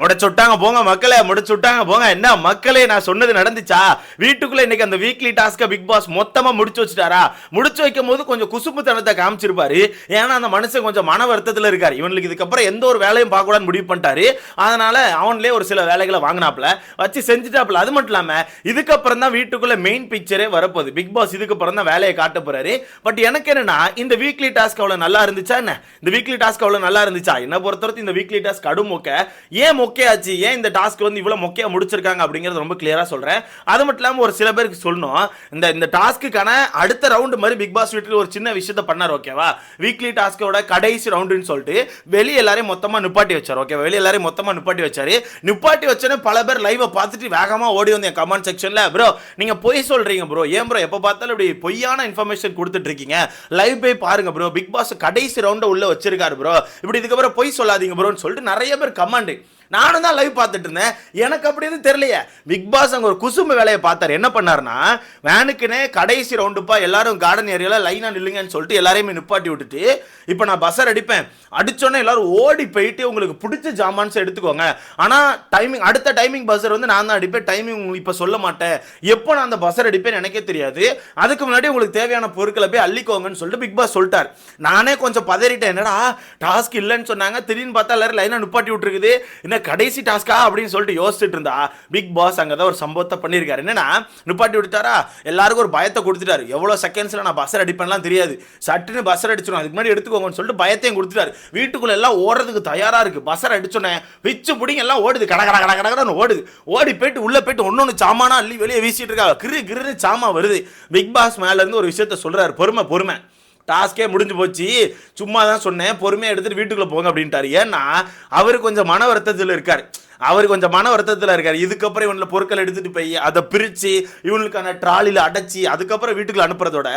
முடிச்சுட்டாங்க போங்க மக்களே முடிச்சு விட்டாங்க போங்க. என்ன மக்களே நான் சொன்னது நடந்துச்சா? வீட்டுக்குள்ள இன்னைக்கு அந்த வீக்லி டாஸ்க பிக் பாஸ் மொத்தமா முடிச்சு வச்சுட்டாரா? முடிச்சு வைக்கும் போது கொஞ்சம் குசும்புத்தனத்தை காமிச்சிருப்பாரு. ஏன்னா அந்த மனுஷன் கொஞ்சம் மன வருத்தத்துல இருக்காரு. இவனுக்கு இதுக்கப்புறம் எந்த ஒரு வேலையும் பார்க்க கூடாதுன்னு முடிவு பண்ணிட்டாரு. அதனால அவன்லயே ஒரு சில வேலைகளை வாங்கினாப்ல வச்சு செஞ்சுட்டாப்ல அது மட்டும் இல்லாம இதுக்கப்புறம் தான் வீட்டுக்குள்ள மெயின் பிக்சரே வரப்போகுது. பிக் பாஸ் இதுக்கப்புறம் தான் வேலையை காட்ட போறாரு. பட் எனக்கு என்னன்னா இந்த வீக்லி டாஸ்க் அவ்வளவு நல்லா இருந்துச்சா என்ன? இந்த வீக்லி டாஸ்க் அவ்வளவு நல்லா இருந்துச்சா? என்ன பொறுத்தவரைக்கும் இந்த வீக்லி டாஸ்க் கடும் மொக்க. ஏன் மொக்கையாச்சு. ஏன் இந்த டாஸ்க் வந்து இவ்வளோ மொக்கையாக முடிச்சிருக்காங்க அப்படிங்கிறது ரொம்ப கிளியராக சொல்கிறேன் அது மட்டும் இல்லாமல் ஒரு சில பேருக்கு சொல்லணும். இந்த இந்த டாஸ்க்குக்கான அடுத்த ரவுண்டு மாதிரி பிக் பாஸ் வீட்டில் ஒரு சின்ன விஷயத்த பண்ணார் ஓகேவா வீக்லி டாஸ்க்கோட கடைசி ரவுண்டுன்னு சொல்லிட்டு வெளியே எல்லாரையும் மொத்தமாக நிப்பாட்டி வச்சார் ஓகே வெளியே எல்லாரையும் மொத்தமாக நிப்பாட்டி வச்சார். நிப்பாட்டி வச்சோன்னே பல பேர் லைவை பார்த்துட்டு வேகமாக ஓடி வந்து என் கமெண்ட் செக்ஷனில் ப்ரோ நீங்கள் பொய் சொல்கிறீங்க ப்ரோ ஏன் ப்ரோ எப்போ பார்த்தாலும் இப்படி பொய்யான இன்ஃபர்மேஷன் கொடுத்துட்டு இருக்கீங்க. லைவ் போய் பாருங்க ப்ரோ பிக் பாஸ் கடைசி ரவுண்டை உள்ளே வச்சிருக்காரு ப்ரோ இப்படி இதுக்கப்புறம் பொய் சொல்லாதீங்க ப்ரோன்னு சொல்லிட்டு நிறைய பேர் கமெண்ட் நானும் தான் லைவ் பார்த்துட்டு இருந்தேன். எனக்கு அப்படி எதுவும் தெரியலையே. பிக் பாஸ் அங்கே ஒரு குசும்பு வேலையை பார்த்தாரு. என்ன பண்ணாருன்னா வேனுக்குனே கடைசி ரவுண்டுப்பா எல்லாரும் கார்டன் ஏரியாவில் லைனாக நில்லுங்கன்னு சொல்லிட்டு எல்லாரையுமே நிப்பாட்டி விட்டுட்டு இப்போ நான் பஸ்ஸர் அடிப்பேன் அடிச்சோன்னே எல்லாரும் ஓடி போயிட்டு உங்களுக்கு பிடிச்ச ஜாமான்ஸ் எடுத்துக்கோங்க. ஆனால் டைமிங் அடுத்த டைமிங் பஸ்ஸர் வந்து நான் தான் அடிப்பேன். டைமிங் உங்களுக்கு இப்போ சொல்ல மாட்டேன். எப்போ நான் அந்த பஸ்ஸர் அடிப்பேன் எனக்கே தெரியாது. அதுக்கு முன்னாடி உங்களுக்கு தேவையான பொருட்களை போய் அள்ளிக்கோங்கன்னு சொல்லிட்டு பிக் பாஸ் சொல்லிட்டார். நானே கொஞ்சம் பதறிட்டேன். என்னடா டாஸ்க் இல்லைன்னு சொன்னாங்க. திடீர்னு பார்த்தா எல்லாரும் லைனாக நிப்பாட்டி விட்டுருக்குது. என்ன கடைசி டாஸ்கா அப்படின்னு சொல்லிட்டு யோசிச்சுட்டு இருந்தா பிக் பாஸ் அங்கே தான் ஒரு சம்பவத்தை பண்ணியிருக்காரு. என்னன்னா நிப்பாட்டி விட்டுட்டாரா? எல்லாருக்கும் ஒரு பயத்தை கொடுத்துட்டாரு. எவ்வளோ செகண்ட்ஸில் நான் பஸ்ஸர் அடிப்பேன்லாம் தெரியாது. சட்டுன்னு பஸ்ஸர் அடிச்சிடும் அதுக்கு முன்னாடி எடுத்துக்கோங்கன்னு சொல்லிட்டு பயத்தையும் கொடுத்துட்டாரு. வீட்டுக்குள்ள எல்லாம் ஓடுறதுக்கு தயாராக இருக்குது பஸ்ஸர் அடிச்சோன்னே பிச்சு பிடிங்க எல்லாம் ஓடுது. கட கட கட கடகடன்னு ஓடுது. ஓடி போயிட்டு உள்ளே போயிட்டு ஒன்று ஒன்று சாமானா அள்ளி வெளியே வீசிட்டு இருக்காங்க. கிரு கிருன்னு சாமா வருது. பிக் பாஸ் மேலேருந்து ஒரு விஷயத்த சொல்கிறாரு பொறுமை பொறுமை. டாஸ்கே முடிஞ்சு போச்சு. சும்மா தான் சொன்னேன் பொறுமையாக எடுத்துகிட்டு வீட்டுக்குள்ளே போங்க அப்படின்ட்டாரு. ஏன்னா அவர் கொஞ்சம் மன வருத்தத்தில் இருக்கார். அவர் கொஞ்சம் மன வருத்தத்தில் இருக்கார். இதுக்கப்புறம் இவனில் பொருட்கள் எடுத்துகிட்டு போய் அதை பிரித்து இவனுக்கான ட்ராலியில் அடைச்சி அதுக்கப்புறம் வீட்டுக்குள்ள அனுப்புறதோட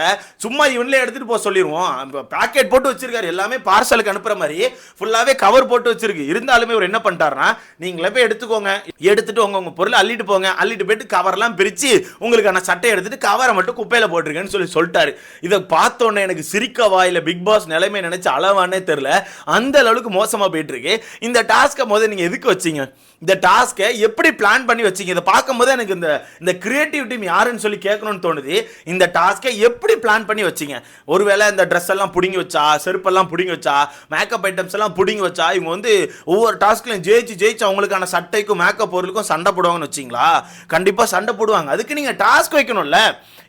சும்மா இவனிலே எடுத்துகிட்டு போக சொல்லிடுவோம் பேக்கெட் போட்டு வச்சிருக்காரு. எல்லாமே பார்சலுக்கு அனுப்புற மாதிரி ஃபுல்லாகவே கவர் போட்டு வச்சிருக்கு. இருந்தாலுமே இவர் என்ன பண்ணிட்டாருன்னா நீங்களே போய் எடுத்துக்கோங்க. எடுத்துட்டு உங்க உங்க பொருளை அள்ளிட்டு போங்க. அள்ளிட்டு போயிட்டு கவர்லாம் பிரித்து உங்களுக்கான சட்டையை எடுத்துட்டு கவரை மட்டும் குப்பையில் போட்டிருக்கேன்னு சொல்லி சொல்லிட்டாரு. இதை பார்த்தோன்னே எனக்கு சிரிக்கவா இல்லை பிக் பாஸ் நிலைமை நினைச்சு அளவானே தெரில அந்த அளவுக்கு மோசமாக போயிட்டு இருக்கு. இந்த டாஸ்க்கை முதல்ல நீங்கள் எதுக்கு வச்சீங்க? இந்த டாஸ்க்கை எப்படி பிளான் பண்ணி வச்சிங்க? இதை பார்க்கும்போது எனக்கு இந்த இந்த கிரியேட்டிவ் டீம் யாருன்னு சொல்லி கேட்கணும்னு தோணுது. இந்த டாஸ்க்கை எப்படி பிளான் பண்ணி வச்சிங்க? ஒருவேளை இந்த ட்ரெஸ் எல்லாம் பிடுங்கி வச்சா செருப்பெல்லாம் பிடுங்கி வச்சா மேக்கப் ஐட்டம்ஸ் எல்லாம் பிடுங்கி வச்சா இவங்க வந்து ஒவ்வொரு டாஸ்க்லையும் ஜெயிச்சு ஜெயிச்சு அவங்களுக்கான சட்டைக்கும் மேக்கப் பொருளுக்கும் சண்டை போடுவாங்கன்னு வச்சிங்களா? கண்டிப்பாக சண்டை போடுவாங்க. அதுக்கு நீங்கள் டாஸ்க் வைக்கணும்ல.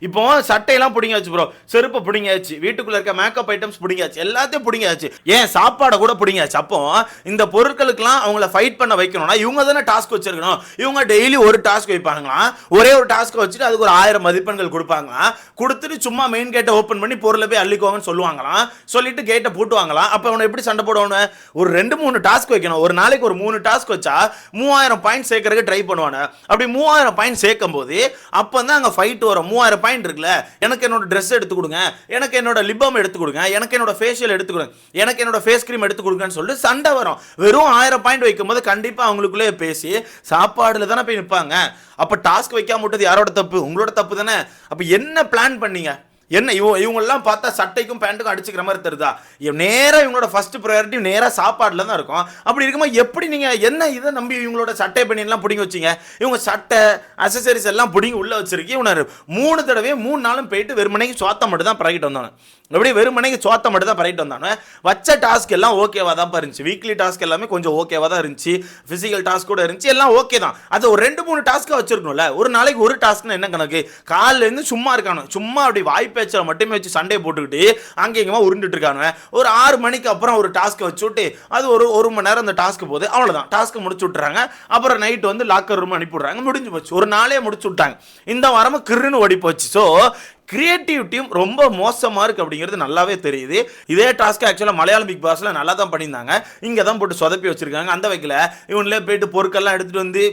இப்போ சட்டையெல்லாம் பிடிங்காச்சு ப்ரோ செருப்பை பிடிங்காச்சு வீட்டுக்குள்ள இருக்க மேக்கப் ஐட்டம்ஸ் பிடிங்காச்சு எல்லாத்தையும் பிடிங்காச்சு ஏன் சாப்பாடை கூட பிடிங்காச்சு அப்போ இந்த பொருட்களுக்கெல்லாம் அவங்கள ஃபைட் பண்ண வைக்கணும்னா இவங்க தானே டாஸ்க் வச்சிருக்கணும்? இவங்க டெய்லி ஒரு டாஸ்க் வைப்பாங்களாம்? ஒரே ஒரு டாஸ்க்கை வச்சுட்டு அதுக்கு ஒரு ஆயிரம் மதிப்பெண்கள் கொடுப்பாங்களாம்? கொடுத்துட்டு சும்மா மெயின் கேட்டை ஓப்பன் பண்ணி பொருளை போய் அள்ளிக்கோங்கன்னு சொல்லுவாங்களாம்? சொல்லிட்டு கேட்டை பூட்டுவாங்களாம்? அப்போ அவனை எப்படி சண்டை போடுவானு ஒரு ரெண்டு மூணு டாஸ்க் வைக்கணும். ஒரு நாளைக்கு ஒரு மூணு டாஸ்க் வச்சா மூவாயிரம் பாயிண்ட் சேர்க்கறதுக்கு ட்ரை பண்ணுவானு அப்படி மூவாயிரம் பாயிண்ட் சேர்க்கும் போது அப்போ தான் அங்கே ஃபைட் வரும். மூவாயிரம் பாயிண்ட் இருக்குல்ல? எனக்கு என்னோட ட்ரெஸ் எடுத்து கொடுங்க. எனக்கு என்னோட லிப்பம் எடுத்து கொடுங்க. எனக்கு என்னோட ஃபேஷியல் எடுத்து கொடுங்க. எனக்கு என்னோட ஃபேஸ் கிரீம் எடுத்து கொடுங்கன்னு சொல்லிட்டு சண்டை வரும். வெறும் ஆயிரம் பாயிண்ட் வைக்கும்போது கண்டிப்பாக அவங்களுக்குள்ளே பேசி சாப்பாடுல தானே போய் நிற்பாங்க அப்போ டாஸ்க் வைக்காம விட்டது யாரோட தப்பு? உங்களோட தப்பு தானே? அப்போ என்ன பிளான் பண்ணீங்க? என்ன இவ இவங்கெல்லாம் பார்த்தா சட்டைக்கும் பேண்ட்டுக்கும் அடிச்சுக்கிற மாதிரி தருதா நேராக இவங்களோட ஃபஸ்ட்டு ப்ரையாரிட்டி நேராக சாப்பாடில் தான் இருக்கும். அப்படி இருக்கும்போது எப்படி நீங்கள் என்ன இதை நம்பி இவங்களோட சட்டை பண்ணியெல்லாம் பிடிங்கி வச்சீங்க? இவங்க சட்டை அசசரிஸ் எல்லாம் பிடிங்கி உள்ளே வச்சிருக்கீங்க இவனை மூணு தடவை மூணு நாளும் போயிட்டு வெறுமனைக்கு சோத்த மட்டும் தான் பறக்கிட்டு வந்தானு. எப்படி வெறுமனைக்கு சோத்த மட்டும் தான் பறக்கிட்டு வந்தானு. வச்ச டாஸ்க் எல்லாம் ஓகேவா தான் இருந்துச்சு. வீக்லி டாஸ்க் எல்லாமே கொஞ்சம் ஓகேவாக தான் இருந்துச்சு. ஃபிசிக்கல் டாஸ்க் கூட இருந்துச்சு. எல்லாம் ஓகே தான். அது ஒரு ரெண்டு மூணு டாஸ்க்காக வச்சிருக்கணும்ல. ஒரு நாளைக்கு ஒரு டாஸ்க்னு என்ன கணக்கு? காலைல இருந்து சும்மா இருக்கானு. சும்மா அப்படி வாய்ப்பு பேச்சில் மட்டுமே வச்சு சண்டையை போட்டுக்கிட்டு அங்கே உருண்டுட்டு இருக்காங்க ஒரு ஆறு மணிக்கு அப்புறம் ஒரு டாஸ்க்கை வச்சு விட்டு அது ஒரு ஒரு மணி நேரம் அந்த டாஸ்க்கு போகுது. அவ்வளோதான் டாஸ்க்கு முடிச்சு விட்டுறாங்க. அப்புறம் நைட் வந்து லாக்கர் ரூம் அனுப்பி விட்றாங்க முடிஞ்சு போச்சு. ஒரு நாளே முடிச்சு விட்டாங்க. இந்த வாரமும் கிருன்னு ஓடி போச்சு ஸோ கிரியேட்டிவ் டீம் ரொம்ப மோசமாக இருக்குது அப்படிங்கிறது நல்லாவே தெரியுது. இதே டாஸ்க் ஆக்சுவலாக மலையாளம் பிக் பாஸில் நல்லா தான் பண்ணியிருந்தாங்க. இங்கே தான் போட்டு சொதப்பி வச்சுருக்காங்க. அந்த வகையில் இவங்களே போயிட்டு பொருட்கள்லாம் எடுத்துகிட்டு வந்து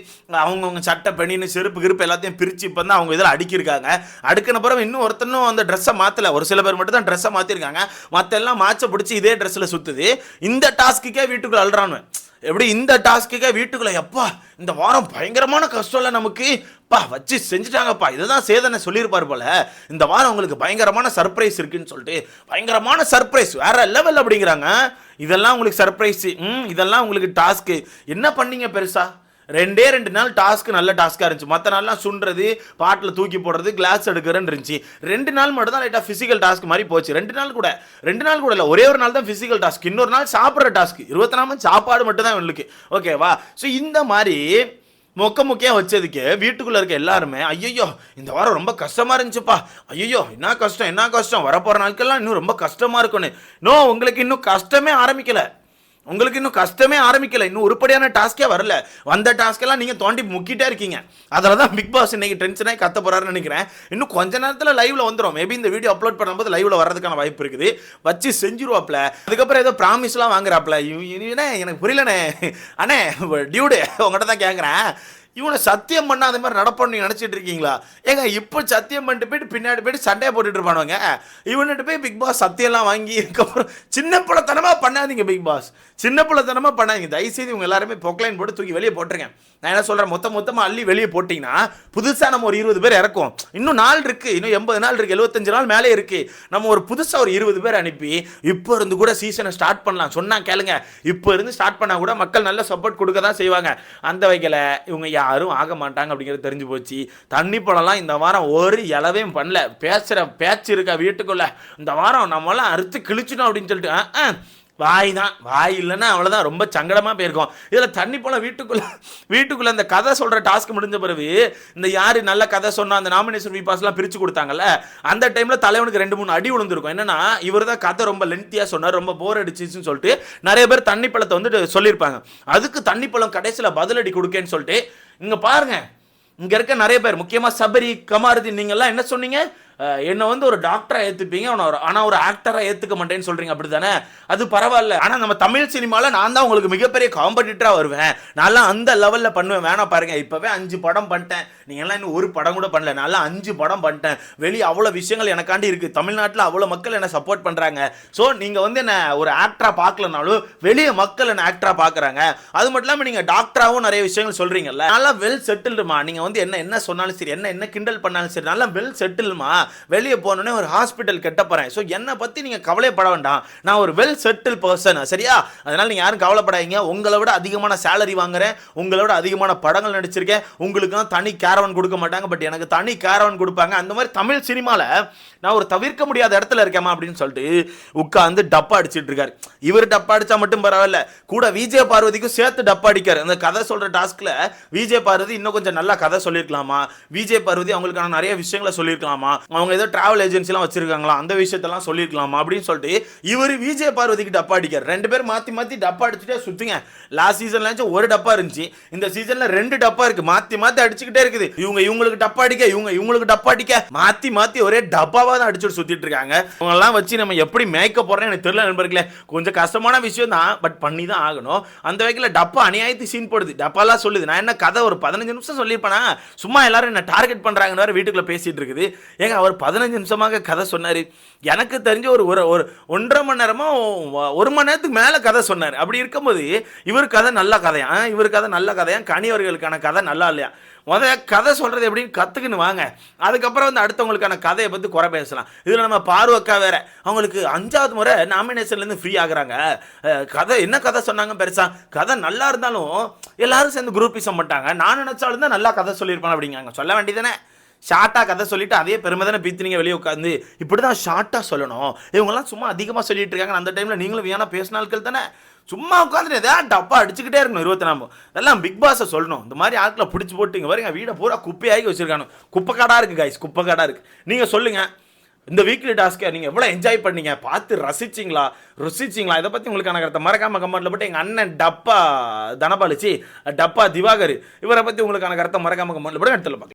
அவங்கவுங்க சட்டை பண்ணினு செருப்பு கிருப்பு எல்லாத்தையும் பிரித்து இப்போ தான் அவங்க இதில் அடுக்கியிருக்காங்க. அடுக்கின பிறகு இன்னும் ஒருத்தனும் அந்த ட்ரெஸ்ஸை மாற்றல ஒரு சில பேர் மட்டும் தான் ட்ரெஸ்ஸை மாற்றிருக்காங்க மற்ற எல்லாம் மாச்சை பிடிச்சி இதே ட்ரெஸ்ஸில் சுற்றுது இந்த டாஸ்க்குக்கே வீட்டுக்குள்ளே அழுறானு எப்படி இந்த டாஸ்க்குக்கே வீட்டுக்குள்ளே எப்பா இந்த வாரம் பயங்கரமான கஷ்டம்ல நமக்கு பா வச்சு செஞ்சுட்டாங்கப்பா. இதுதான் சேதனை சொல்லியிருப்பார் போல. இந்த வாரம் உங்களுக்கு பயங்கரமான சர்ப்ரைஸ் இருக்குன்னு சொல்லிட்டு பயங்கரமான சர்ப்ரைஸ் வேற லெவல் அப்படிங்கிறாங்க. இதெல்லாம் உங்களுக்கு சர்ப்ரைஸ் ம் இதெல்லாம் உங்களுக்கு டாஸ்க்கு என்ன பண்ணீங்க பெருசா? ரெண்டே ரெண்டு நாள் டாஸ்க் நல்ல டாஸ்க்காக இருந்துச்சு. மற்ற நாள்லாம் சுண்டுறது பாட்டில் தூக்கி போடுறது கிளாஸ் எடுக்கிறேன்னு இருந்துச்சு. ரெண்டு நாள் மட்டும் தான் லைட்டாக ஃபிசிக்கல் டாஸ்க் மாதிரி போச்சு. ரெண்டு நாள் கூட. ரெண்டு நாள் கூட இல்லை. ஒரே ஒரு நாள் தான் ஃபிசிக்கல் டாஸ்க் இன்னொரு நாள் சாப்பிட்ற டாஸ்க் இருபத்தி நாலு மணி சாப்பாடு மட்டும் தான் இவங்களுக்கு ஓகேவா ஸோ இந்த மாதிரி மொக்க மொக்கையாக வச்சதுக்கு வீட்டுக்குள்ளே இருக்க எல்லாருமே ஐயோ இந்த வாரம் ரொம்ப கஷ்டமாக இருந்துச்சுப்பா. ஐயோ என்ன கஷ்டம் என்ன கஷ்டம்? வரப்போகிற நாட்கள்லாம் இன்னும் ரொம்ப கஷ்டமாக இருக்கும்னு. நோ உங்களுக்கு இன்னும் கஷ்டமே ஆரம்பிக்கலை. உங்களுக்கு இன்னும் கஷ்டமே ஆரம்பிக்கல. இன்னும் உருப்படியான டாஸ்கே வரல. வந்த டாஸ்க்கெல்லாம் நீங்கள் தோண்டி முக்கிட்டே இருக்கீங்க. அதில் தான் பிக் பாஸ் இன்னைக்கு டென்ஷனாக கத்த போறாருன்னு நினைக்கிறேன். இன்னும் கொஞ்ச நேரத்தில் லைவ்ல வந்துடும் மேபி இந்த வீடியோ அப்லோட் பண்ணும்போது லைவ்ல வரதுக்கான வாய்ப்பு இருக்குது. வச்சு செஞ்சிருவாப்ல. அதுக்கப்புறம் ஏதோ ப்ராமிஸ்லாம் வாங்குறாப்ல. இவ- இவனே எனக்கு புரியலண்ணே அண்ணே டியூடு உங்கள்கிட்ட தான் கேட்குறேன் இவனை சத்தியம் பண்ணாத அந்த மாதிரி நடப்பணும் நினச்சிட்டு இருக்கீங்களா? ஏங்க இப்போ சத்தியம் பண்ணிட்டு போயிட்டு பின்னாடி போயிட்டு சண்டையை போட்டுட்டு இருப்பானுங்க இவன்கிட்ட போய் பிக் பாஸ் சத்தியம்லாம் வாங்கி இதுக்கப்புறம் சின்ன பிள்ளைத்தனமா பண்ணாதீங்க பிக் பாஸ். சின்ன பிள்ளைத்தனமா பண்ணாதீங்க. தயவுசெய்து இவங்க எல்லாருமே பொக்லைன் போட்டு தூக்கி வெளியே போட்டுருங்க. நான் என்ன சொல்கிறேன் மொத்த மொத்தமாக அள்ளி வெளியே போட்டிங்கன்னா புதுசாக நம்ம ஒரு இருபது பேர் இறக்கும் இன்னும் நாள் இருக்குது இன்னும் எண்பது நாள் இருக்குது எழுபத்தஞ்சு நாள் மேலே இருக்குது நம்ம ஒரு புதுசாக ஒரு இருபது பேர் அனுப்பி இப்போ இருந்து கூட சீசனை ஸ்டார்ட் பண்ணலாம். சொன்னால் கேளுங்க. இப்போ இருந்து ஸ்டார்ட் பண்ணால் கூட மக்கள் நல்ல சப்போர்ட் கொடுக்க தான் செய்வாங்க. அந்த வகையில் இவங்க யாரும் ஆக மாட்டாங்க அப்படிங்கிறது தெரிஞ்சு போச்சு. தண்ணி பழம்லாம் இந்த வாரம் ஒரு இலவையும் பண்ணல. பேசுகிற பேச்சு இருக்கா வீட்டுக்குள்ளே. இந்த வாரம் நம்மளாம் அறுத்து கிழிச்சிட்டோம் அப்படின்னு சொல்லிட்டு ஆ, வாய் தான் வாய் இல்லைன்னா அவ்வளோதான் ரொம்ப சங்கடமாக போயிருக்கும். இதில் தண்ணி பழம் வீட்டுக்குள்ளே வீட்டுக்குள்ளே இந்த கதை சொல்கிற டாஸ்க் முடிஞ்ச பிறகு இந்த யார் நல்ல கதை சொன்னால் அந்த நாமினேஷன் வீபாஸ்லாம் பிரித்து கொடுத்தாங்கல்ல அந்த டைமில் தலைவனுக்கு ரெண்டு மூணு அடி விழுந்திருக்கும். என்னன்னா இவர் தான் கதை ரொம்ப லென்த்தியாக சொன்னார் ரொம்ப போர் அடிச்சிச்சுன்னு சொல்லிட்டு நிறைய பேர் தண்ணி பழத்தை வந்துட்டு சொல்லியிருப்பாங்க. அதுக்கு தண்ணி பழம் கடைசியில் பதிலடி கொடுக்கேன்னு சொல்லிட்டு இங்கே பாருங்கள் இங்கே இருக்க நிறைய பேர் முக்கியமாக சபரி கமாரதி நீங்கள்லாம் என்ன சொன்னீங்க? என்னை வந்து ஒரு டாக்டராக ஏற்றுப்பீங்க அவனை ஒரு ஆனால் ஒரு ஆக்டராக ஏற்றுக்க மாட்டேன்னு சொல்கிறீங்க அப்படி தானே அது பரவாயில்ல. ஆனால் நம்ம தமிழ் சினிமாவில் நான் தான் உங்களுக்கு மிகப்பெரிய காம்படிட்டராக வருவேன். நான்லாம் அந்த லெவலில் பண்ணுவேன். வேணாம் பாருங்கள் இப்போவே அஞ்சு படம் பண்ணிட்டேன். நீங்கள்லாம் இன்னும் ஒரு படம் கூட பண்ணல. நான்லாம் அஞ்சு படம் பண்ணிட்டேன். வெளியே அவ்வளோ விஷயங்கள் எனக்காண்டி இருக்குது தமிழ்நாட்டில் அவ்வளோ மக்கள் என்னை சப்போர்ட் பண்ணுறாங்க ஸோ நீங்கள் வந்து என்னை ஒரு ஆக்டராக பார்க்கலனாலும் வெளியே மக்கள் என்னை ஆக்டராக பார்க்குறாங்க. அது மட்டும் இல்லாமல் நீங்கள் டாக்டராகவும் நிறைய விஷயங்கள் சொல்கிறீங்கல்ல நல்லா வெல் செட்டில்டுமா நீங்கள் வந்து என்ன என்ன சொன்னாலும் சரி என்ன என்ன கிண்டல் பண்ணாலும் சரி நல்லா வெல் செட்டில்மா வெளியே போனோடனே ஒரு ஹாஸ்பிட்டல் கெட்ட போறேன். ஸோ என்னை பத்தி நீங்க கவலைப்பட வேண்டாம். நான் ஒரு வெல் செட்டில் பர்சன் சரியா? அதனால் நீங்கள் யாரும் கவலைப்படாதீங்க. உங்களை விட அதிகமான சேலரி வாங்குறேன். உங்களை விட அதிகமான படங்கள் நடிச்சிருக்கேன். உங்களுக்கு தனி கேரவன் கொடுக்க மாட்டாங்க. பட் எனக்கு தனி கேரவன் கொடுப்பாங்க. அந்த மாதிரி தமிழ் சினிமாவில் நான் ஒரு தவிர்க்க முடியாத இடத்துல இருக்கேமா அப்படின்னு சொல்லிட்டு உட்காந்து டப்பா அடிச்சிட்டு இருக்காரு. இவர் டப்பா அடிச்சா மட்டும் பரவாயில்ல. கூட விஜய பார்வதிக்கும் சேர்த்து டப்பா அடிக்காரு. அந்த கதை சொல்ற டாஸ்க்ல விஜய பார்வதி இன்னும் கொஞ்சம் நல்லா கதை சொல்லியிருக்கலாமா விஜய் பார்வதி அவங்களுக்கான நிறைய விஷயங்களை சொல்லியிருக்கலாமா அவங்க ஏதோ ட்ராவல் ஏஜென்சிலாம் வச்சிருக்காங்களா? அந்த விஷயத்தெல்லாம் சொல்லியிருக்கலாமா அப்படின்னு சொல்லிட்டு இவர் விஜய் பார்வதிக்கு டப்பா அடிக்கார் ரெண்டு பேர் மாற்றி மாற்றி டப்பா அடிச்சுட்டே சுற்றுங்க லாஸ்ட் சீசன்ல ஒரு டப்பா இருந்துச்சு. இந்த சீசன்ல ரெண்டு டப்பா இருக்கு. மாற்றி மாற்றி அடிச்சுக்கிட்டே இருக்குது. இவங்க இவங்களுக்கு டப்பா அடிக்க இவங்க இவங்களுக்கு டப்பா அடிக்க. மாற்றி மாற்றி ஒரே டப்பாவாக தான் அடிச்சுட்டு சுத்திட்டு இருக்காங்க. இவங்கெல்லாம் வச்சு நம்ம எப்படி மேய்க்க போகிறோம் எனக்கு தெரியல நண்பர்களே. கொஞ்சம் கஷ்டமான விஷயம் தான். பட் பண்ணி தான் ஆகணும். அந்த வகையில் டப்பா அநியாயத்து சீன் போடுது. டப்பாலாம் சொல்லுது. நான் என்ன கதை ஒரு பதினஞ்சு நிமிஷம் சொல்லியிருப்பேனா? சும்மா எல்லாரும் என்ன டார்கெட் பண்ணுறாங்கன்னு வேற வீட்டுக்குள்ளே பேசிட்டு இருக்குது. ஏங்க அவர் பதினஞ்சு நிமிஷமாக கதை சொன்னார். எனக்கு தெரிஞ்ச ஒரு ஒரு ஒரு ஒன்றரை மணி நேரமாக ஒரு மணி நேரத்துக்கு மேலே கதை சொன்னார். அப்படி இருக்கும்போது இவர் கதை நல்ல கதையா? இவர் கதை நல்ல கதையா? கனியவர்களுக்கான கதை நல்லா இல்லையா? முதல்ல கதை சொல்கிறது எப்படின்னு கற்றுக்குன்னு வாங்க. அதுக்கப்புறம் வந்து அடுத்தவங்களுக்கான கதையை பற்றி குறை பேசலாம். இதில் நம்ம பார்வக்கா வேற. அவங்களுக்கு அஞ்சாவது முறை நாமினேஷன்லேருந்து ஃப்ரீ ஆகுறாங்க. கதை என்ன கதை சொன்னாங்க பெருசா? கதை நல்லா இருந்தாலும் எல்லாரும் சேர்ந்து குரூப்பிசம் பண்ணிட்டாங்க. நான் நினச்சாலும் தான் நல்லா கதை சொல்லியிருப்பேன் அப்படிங்காங்க சொல்ல வேண்டியதானே ஷார்ட்டாக கதை சொல்லிட்டு அதே பெருமை தானே பீத்துனீங்க வெளியே உட்காந்து இப்படி தான் ஷார்ட்டாக சொல்லணும். இவங்கெல்லாம் சும்மா அதிகமாக சொல்லிட்டு இருக்காங்க அந்த டைமில் நீங்களும் வீணா பேசின ஆட்கள் தானே. சும்மா உட்காந்துட்டு ஏதாவது டப்பா அடிச்சுக்கிட்டே இருக்கணும் இருபத்தி நாம அதெல்லாம் பிக் பாஸை சொல்லணும். இந்த மாதிரி ஆட்களை பிடிச்சி போட்டு இங்கே வீடை பூரா குப்பையாகி வச்சிருக்கானு. குப்பை காடாக இருக்குது காய்ஸ் குப்பை காடாக இருக்குது நீங்கள் சொல்லுங்கள் இந்த வீக்லி டாஸ்க்கை நீங்கள் எவ்வளோ என்ஜாய் பண்ணீங்க? பார்த்து ரசிச்சிங்களா? ருசிச்சிங்களா? இதை பற்றி உங்களுக்கான கருத்தை மறக்காம கமெண்ட்டில் போட்டு எங்கள் அண்ணன் டப்பா தனபாலிச்சி டப்பா திவாகர் இவரை பற்றி உங்களுக்கான கருத்தை மறக்காம கமெண்ட்டில் போட்டு எடுத்துல பார்க்கலாம்